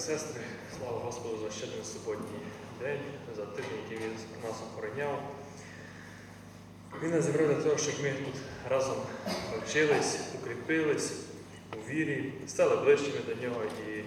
сестри, слава Господу за ще один суботній день, за тиждень, який він нас охороняв. Він нас зібрав для того, щоб ми тут разом навчились, укріпились у вірі, стали ближчими до нього і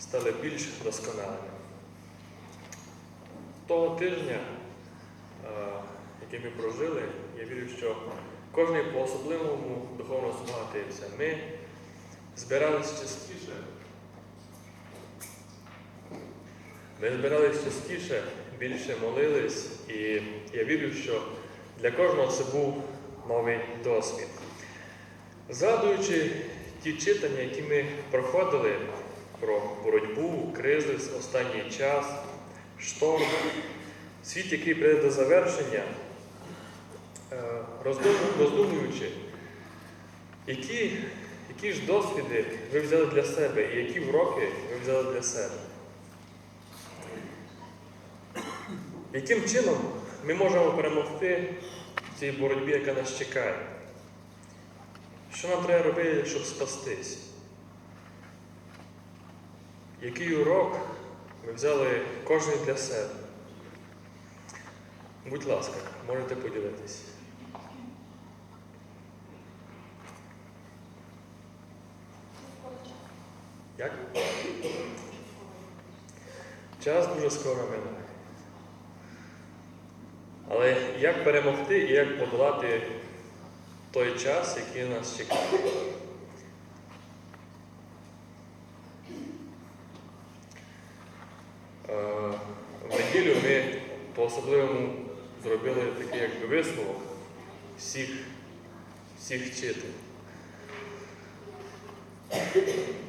стали більш досконалими. Того тижня, е, який ми прожили, я вірю, що кожен по-особливому духовно збагатився. Ми збирались частіше. Ми збирались частіше, більше молились, і я вірю, що для кожного це був новий досвід. Згадуючи ті читання, які ми проходили про боротьбу, кризис, останній час, шторм, світ, який прийде до завершення, е, роздумуючи, які, які ж досвіди ви взяли для себе і які уроки ви взяли для себе. Яким чином ми можемо перемогти в цій боротьбі, яка нас чекає? Що нам треба робити, щоб спастись? Який урок ми взяли кожен для себе? Будь ласка, можете поділитись. Як? Час дуже скоро минає. Але як перемогти і як подолати той час, який нас чекає? Е, В неділю ми по-особливому зробили такий якби висновок всіх, всіх вчителів.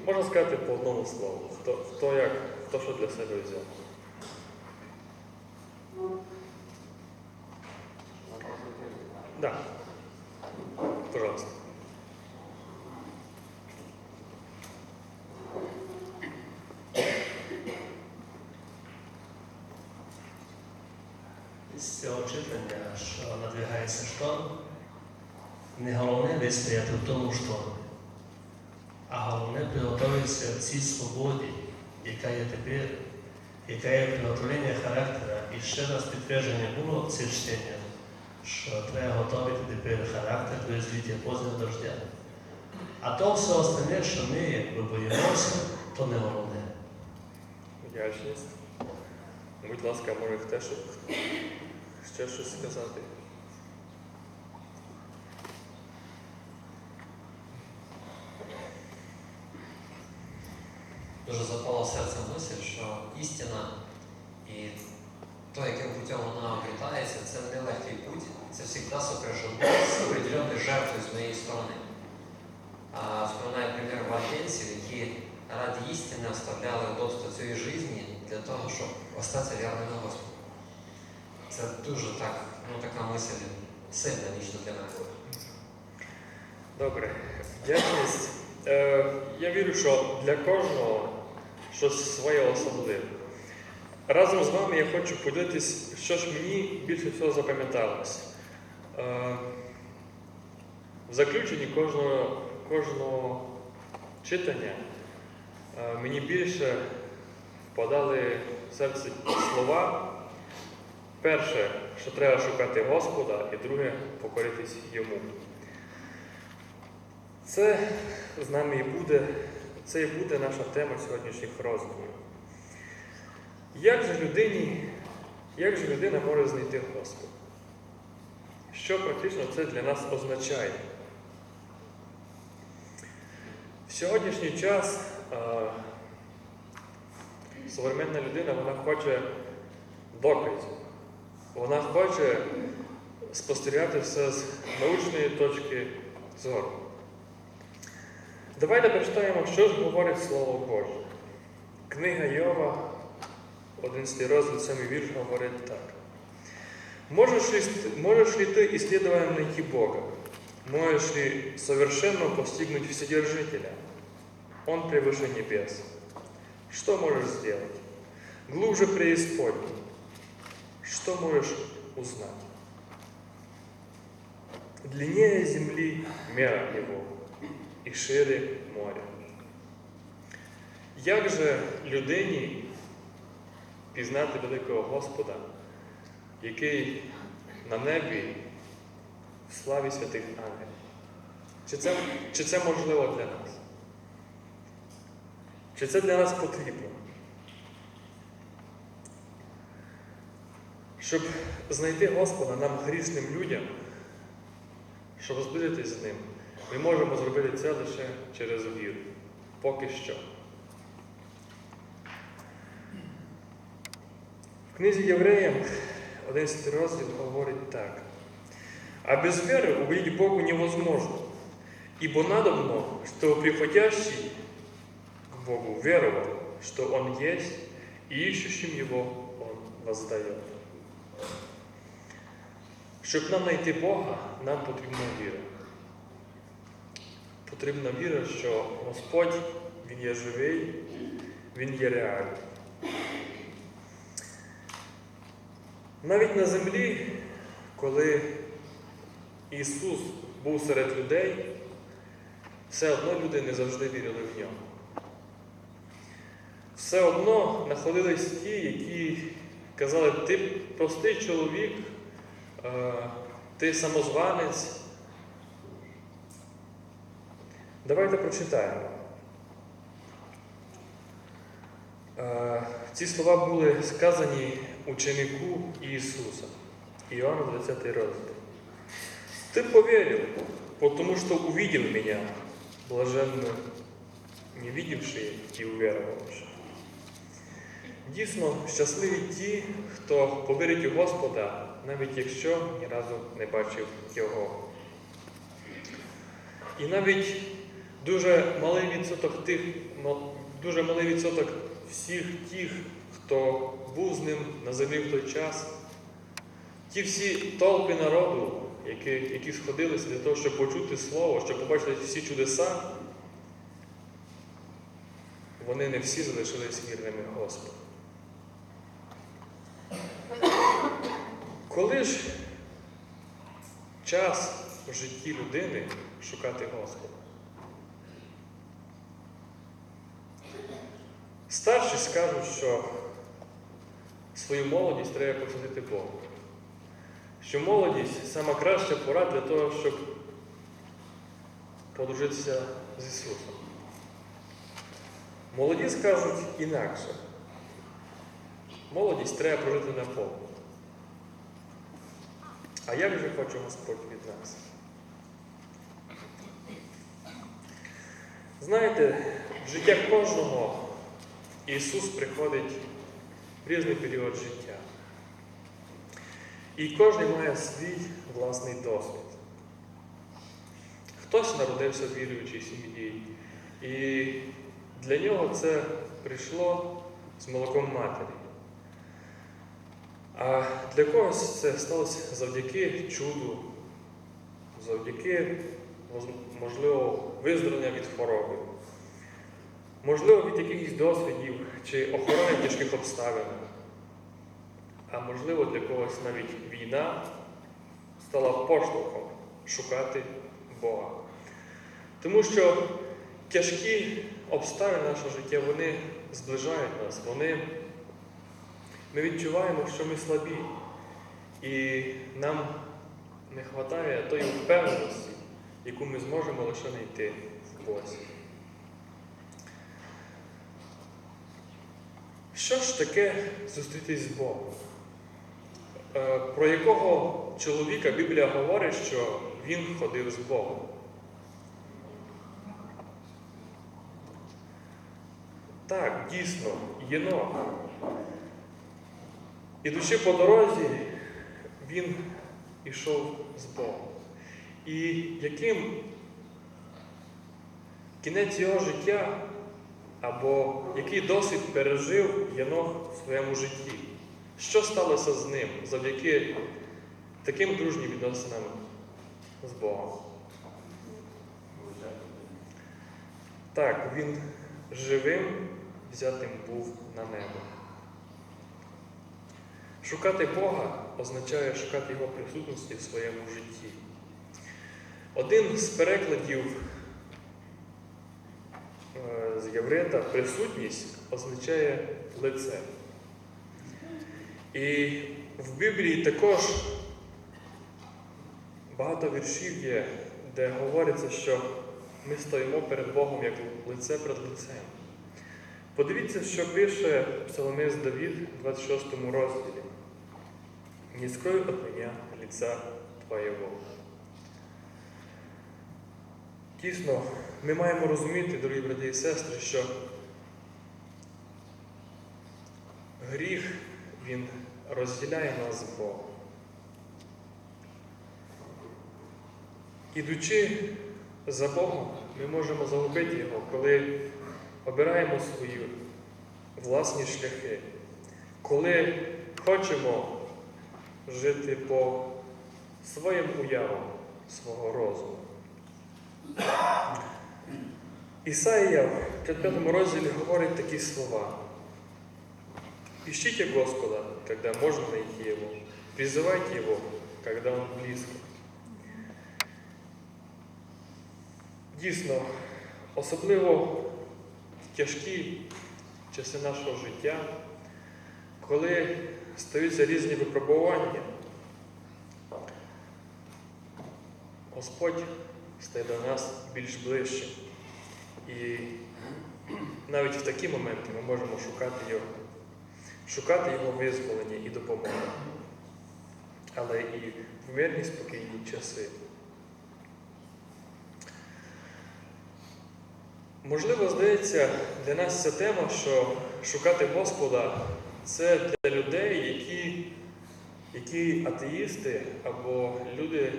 Можна сказати по одному слову, хто, хто, як, хто що для себе взяв. Да. Пожалуйста. З цього читання, що надвигається шторм, не головне вистояти в тому штормі, а головне приготуватися в цій свободі, яка є тепер, яка є приготовлення характера. І ще раз підтвердження було це чтення, що треба готувати тепер характер до зліття позна дождя. А то все остальне, що ми якби боїмося, то не головне. Вдячність. Будь ласка, може хто ще щось сказати? Дуже запала в серце мисль, що істина і то, яким путем вона обрітається, це не легкий путь, це завжди сопряжено з определенной жертвою з моєї сторони. Вспоминаю примір вальденців, які ради істини оставляли удобство цієї житті для того, щоб остатися вірними Господу. Це дуже так, ну така мисль сильна лічно для мене. Добре. Вдячність. Е, я вірю, що для кожного щось своє особливе. Разом з вами я хочу поділитись, що ж мені більше всього запам'яталось. Е, в заключенні кожного, кожного читання е, мені більше впадали в серце слова. Перше, що треба шукати Господа, і друге покоритись йому. Це з нами і буде, це і буде наша тема сьогоднішніх роздумів. Як же людині, як же людина може знайти Господа? Що практично це для нас означає? В сьогоднішній час а, современна людина вона хоче доказів. Вона хоче спостерігати все з научної точки зору. Давайте прочитаємо, що ж говорить Слово Боже. Книга Йова, 11 розділ, 7 вірш, говорить так. Можешь ли, можешь ли ты, исследуя найти Бога? Можешь ли совершенно постигнуть Вседержителя? Он превыше небес. Что можешь сделать? Глубже преисподней. Что можешь узнать? Длиннее земли мера его, И шире моря. Як же людині пізнати великого Господа, який на небі в славі святих ангелів? Чи це, чи це можливо для нас? Чи це для нас потрібно? Щоб знайти Господа нам грішним людям, щоб зблизитись з ним, ми можемо зробити це лише через віру. Поки що. В книзі Євреям 11 розділ говорить так. А без веры увидеть Богу невозможно, ибо надобно, что приходящий к Богу веровал, что Он есть, и ищущим Его Он воздает. Щоб нам знайти Бога, нам потрібна віра. Потрібна віра, що Господь Він є живий, Він є реальний. Навіть на землі, коли Ісус був серед людей, все одно люди не завжди вірили в нього. Все одно знаходились ті, які казали, ти простий чоловік, е, ти самозванець. Давайте прочитаємо. Е, Ці слова були сказані ученику Ісуса. Иоанна 20 розділ. Ты поверил, потому что увидел меня, блаженно не видевшие і уверовавши. Дійсно, щасливі ті, хто повірить у Господа, навіть якщо ні разу не бачив Його. І навіть дуже малий відсоток тих, дуже малий відсоток всіх тих, хто був з ним на землі в той час, ті всі толпи народу, які, які сходилися для того, щоб почути Слово, щоб побачити всі чудеса, вони не всі залишились вірними Господу. Коли ж час в житті людини шукати Господа? Старші скажуть, що свою молодість треба посвятити Богу. Що молодість сама краща пора для того, щоб подружитися з Ісусом. Молоді скажуть інакше. Молодість треба прожити наповну. А як же хоче Господь від нас? Знаєте, в життя кожного Ісус приходить в різний період життя. І кожен має свій власний досвід. Хтось народився в віруючій сім'ї, і для нього це прийшло з молоком матері. А для когось це сталося завдяки чуду, завдяки, можливо, виздоровлення від хвороби, можливо, від якихось досвідів чи охорони тяжких обставин. А можливо, для когось навіть війна стала поштовхом шукати Бога. Тому що тяжкі обставини нашого життя, вони зближають нас, вони, ми відчуваємо, що ми слабі. І нам не вистачає тої впевненості, яку ми зможемо лише знайти в Бозі. Що ж таке зустрітись з Богом? Е, Про якого чоловіка Біблія говорить, що він ходив з Богом? Так, дійсно, Єнох. Ідучи по дорозі, він ішов з Богом. І яким кінець його життя або який досвід пережив Єнох в своєму житті? Що сталося з ним завдяки таким дружнім відносинам з Богом? Так, він живим взятим був на небо. Шукати Бога означає шукати Його присутності в своєму житті. Один з перекладів з єврита присутність означає лице. І в Біблії також багато віршів є, де говориться, що ми стоїмо перед Богом як лице перед лицем. Подивіться, що пише псалмист Давід у 26 розділі. Не скрою от меня лица Твоєго. Дійсно, ми маємо розуміти, дорогі брати і сестри, що гріх він розділяє нас з Богом. Ідучи за Богом, ми можемо загубити Його, коли обираємо свої власні шляхи, коли хочемо жити по своїм уявам свого розуму. Ісаїя в 5 розділі говорить такі слова. Ищите Господа, когда можно найти Его. Призывайте Его, когда Он близко. Дійсно, особливо в тяжкі часи нашого життя, коли стаються різні випробування, Господь стає до нас більш ближчим. І навіть в такі моменти ми можемо шукати Його, шукати Його визволення і допомоги. Але і в мирні спокійні часи. Можливо, здається, для нас ця тема, що шукати Господа це для людей, які, які атеїсти або люди,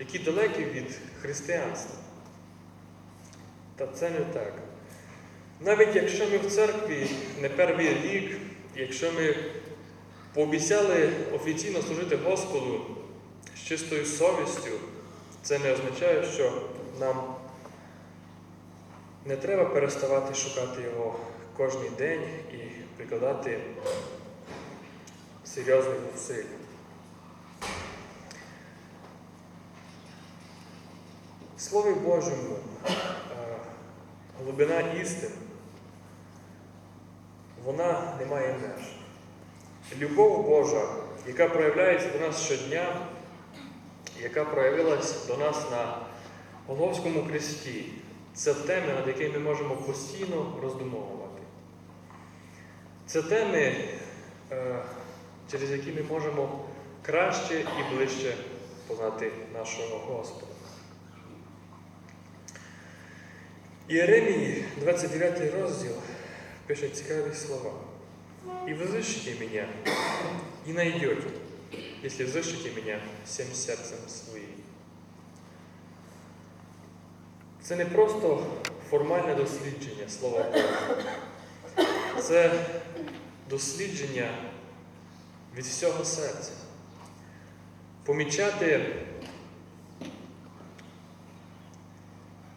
які далекі від християнства. Та це не так. Навіть якщо ми в церкві не перший рік, якщо ми пообіцяли офіційно служити Господу з чистою совістю, це не означає, що нам не треба переставати шукати його кожен день і прикладати серйозних зусиль. Слові Божому е, глибина істин, вона не має меж. Любов Божа, яка проявляється до нас щодня, яка проявилась до нас на Головському хресті, це теми, над якими ми можемо постійно роздумовувати. Це теми, е, через які ми можемо краще і ближче познати нашого Господа. Єремії, 29 розділ, пише цікаві слова. «И взыщите меня, и найдете, если взыщите меня всем сердцем своим». Це не просто формальне дослідження Слова Божого. Це дослідження від всього серця. Помічати,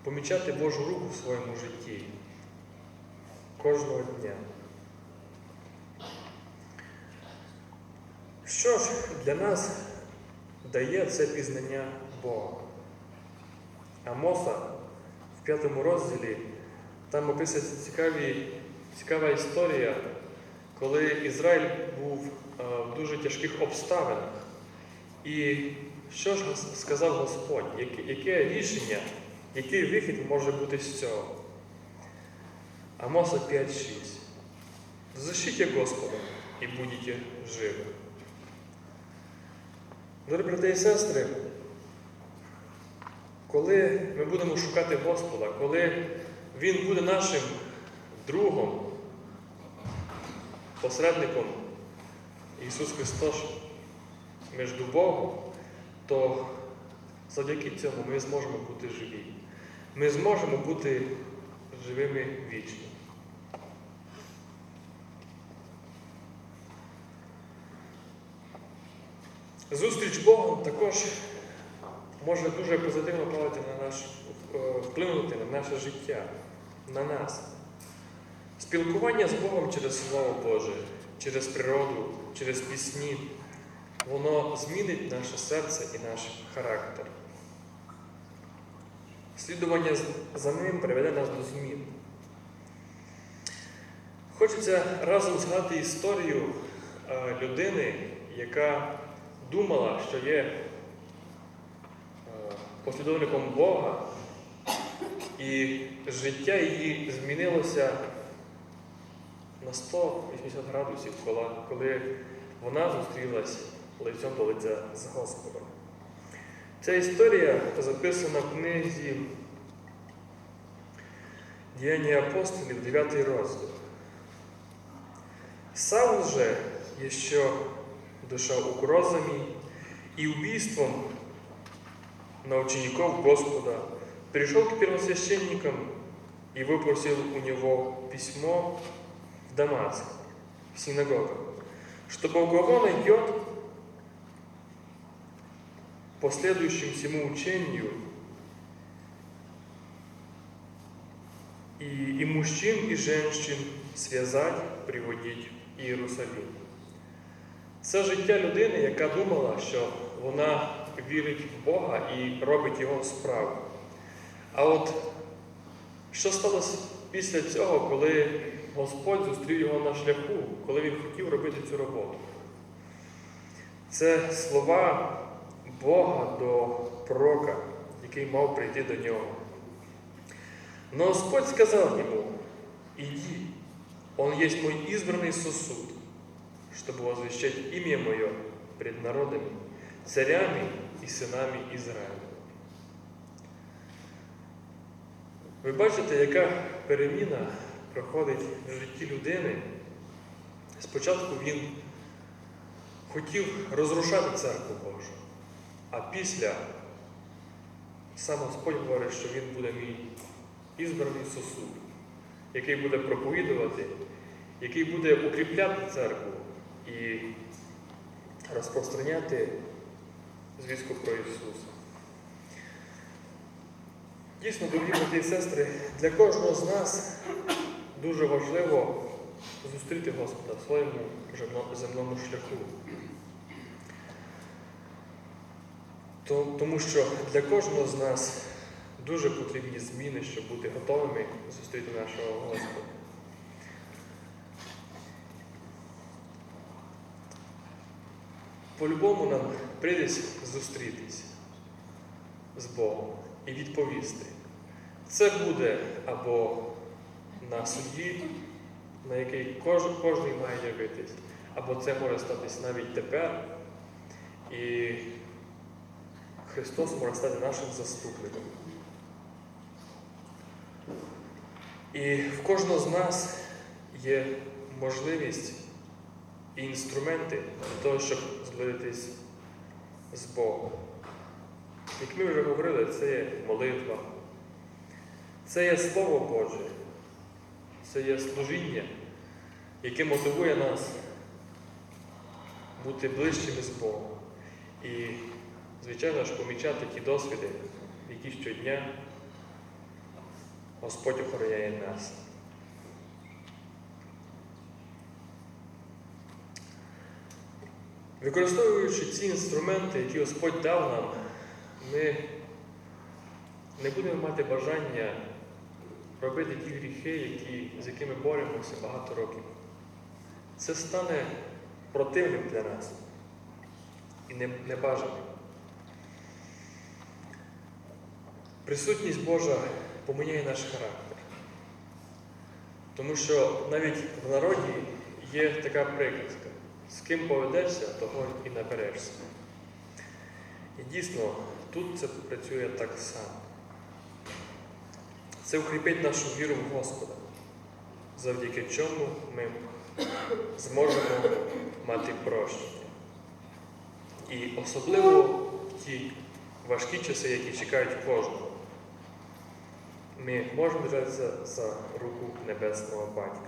помічати Божу руку в своєму житті кожного дня. Що ж для нас дає це пізнання Бога? Амоса в п'ятому розділі там описується цікаві, цікава історія, коли Ізраїль був е, в дуже тяжких обставинах. І що ж сказав Господь? Яке, яке рішення, який вихід може бути з цього? Амоса 5.6. Защите Господа і будете живі. Дорогі брати і сестри, коли ми будемо шукати Господа, коли Він буде нашим другом, посередником Ісус Христос між Богом, то завдяки цьому ми зможемо бути живі. Ми зможемо бути живими вічно. Зустріч Богом також може дуже позитивно впливати на наш, е, вплинути на наше життя, на нас. Спілкування з Богом через Слово Боже, через природу, через пісні, воно змінить наше серце і наш характер. Слідування за ним приведе нас до змін. Хочеться разом згадати історію е, людини, яка думала, що є е, послідовником Бога, і життя її змінилося на 180 градусів, коли, вона зустрілась лицем до лиця з Господом. Ця історія записана в книзі Діяння апостолів, 9 розділ. Савл же, еще дышал угрозами и убийством на учеников Господа, пришел к первосвященникам и выпросил у него письмо в Дамаск, в синагогу, чтобы у кого найдет по следующему всему учению и, и мужчин, и женщин связать, приводить в Єрусалим. Це життя людини, яка думала, що вона вірить в Бога і робить його справу. А от що сталося після цього, коли Господь зустрів його на шляху, коли він хотів робити цю роботу? Це слова Бога до пророка, який мав прийти до нього. Но Господь сказал ему, иди, он есть мой избранный сосуд, чтобы возвещать имя мое пред народами, царями і синами Ізраїля. Ви бачите, яка переміна проходить в житті людини. Спочатку він хотів розрушати церкву Божу, а після сам Господь говорить, що він буде мій ізбраний сосуд, який буде проповідувати, який буде укріпляти церкву і розпространяти звістку про Ісуса. Дійсно, дорогі брати і сестри, для кожного з нас дуже важливо зустріти Господа в своєму земному шляху. То- Тому що для кожного з нас дуже потрібні зміни, щоб бути готовими зустріти нашого Господа. По-любому нам прийдеться зустрітись з Богом і відповісти. Це буде або на суді, на який кожен, кожен має явитись, або це може статись навіть тепер. І Христос може стати нашим заступником. І в кожного з нас є можливість і інструменти для того, щоб зблизитись з Богом. Як ми вже говорили, це є молитва, це є Слово Боже, це є служіння, яке мотивує нас бути ближчими з Богом. І, звичайно ж, помічати ті досвіди, які щодня Господь охороняє нас. Використовуючи ці інструменти, які Господь дав нам, ми не будемо мати бажання робити ті гріхи, які, з якими боремося багато років. Це стане противним для нас і не- небажаним. Присутність Божа поміняє наш характер. Тому що навіть в народі є така приказка. З ким поведешся, того і наберешся. І дійсно, тут це працює так само. Це укріпить нашу віру в Господа, завдяки чому ми зможемо мати прощення. І особливо ті важкі часи, які чекають кожного, ми можемо держатися за руку Небесного Батька.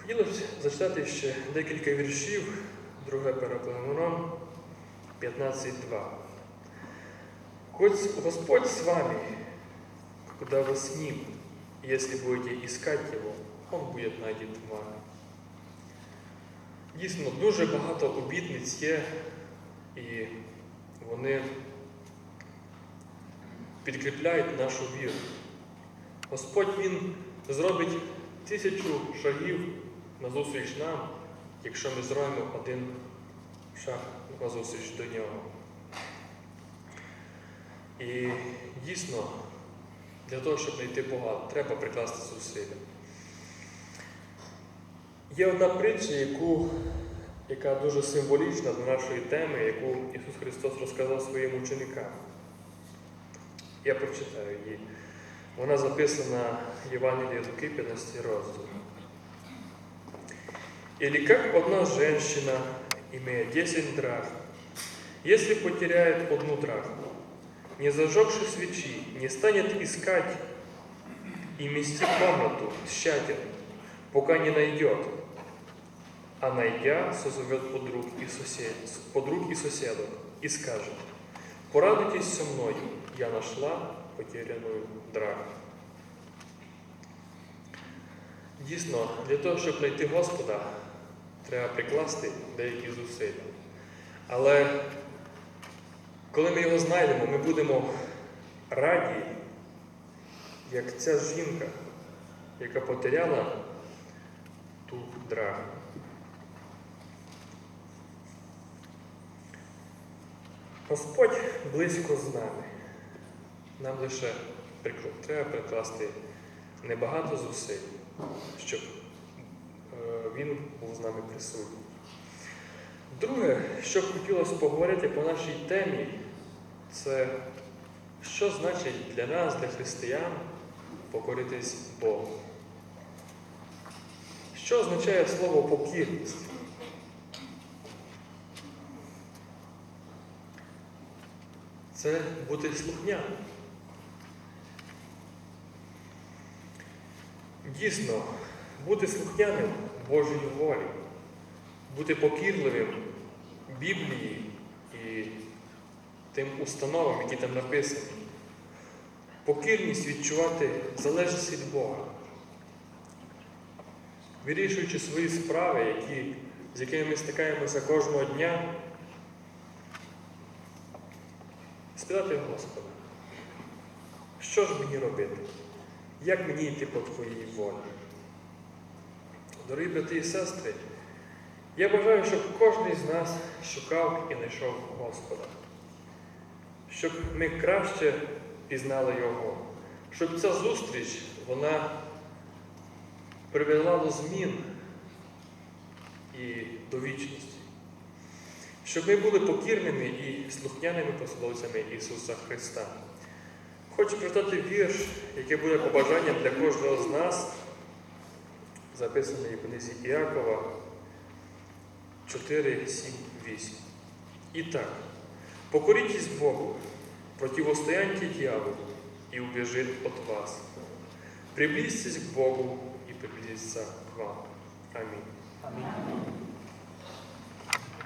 Хотілося зачитати ще декілька віршів, друге перекламуном 15.2. Хоть Господь с вами, куда вы с Ним, если будете искать Его, Он будет найден вами. Дійсно, дуже багато обітниць є, і вони підкріпляють нашу віру. Господь Він зробить тисячу шагів назустріч нам, якщо ми зробимо один шаг назустріч до нього. І дійсно, для того, щоб знайти Бога, треба прикласти зусилля. Є одна притча, яку, яка дуже символічна до нашої теми, яку Ісус Христос розказав своїм ученикам. Я прочитаю її. Вона записана в Євангелії Луки 15 розділ. Или как одна женщина, имея 10 драхм, если потеряет одну драхму, не зажегши свечи, не станет искать и мести комнату тщательно, пока не найдет, а найдя, созовет подруг и, сосед, подруг и соседок и скажет, порадуйтесь со мною, я нашла потерянную драхму. Дійсно, для того, щоб знайти Господа, треба прикласти деякі зусилля. Але коли ми його знайдемо, ми будемо раді, як ця жінка, яка потеряла ту драхму. Господь близько з нами. Нам лише треба прикласти небагато зусиль, щоб е, Він був з нами присутній. Друге, що хотілося поговорити по нашій темі, це що значить для нас, для християн, покоритись Богу. Що означає слово покірність? Це бути слухняним. Дійсно, бути слухняним Божій волі, бути покірливим Біблії і тим установам, які там написані. Покірність відчувати залежність від Бога, вирішуючи свої справи, які, з якими ми стикаємося кожного дня, спитати Господа, що ж мені робити? Як мені йти по Твоїй волі? Дорогі брати і сестри, я бажаю, щоб кожен з нас шукав і знайшов Господа, щоб ми краще пізнали Його, щоб ця зустріч вона привела до змін і до вічності, щоб ми були покірними і слухняними пословцями Ісуса Христа. Хочу прочитати вірш, який буде побажанням для кожного з нас, записаний в книзі Іакова 4, 7, 8. Итак, покоритесь Богу, противостояньте дьяволу, и убежит от вас. Приблизьтесь к Богу, и приблизится к вам. Аминь. Амінь.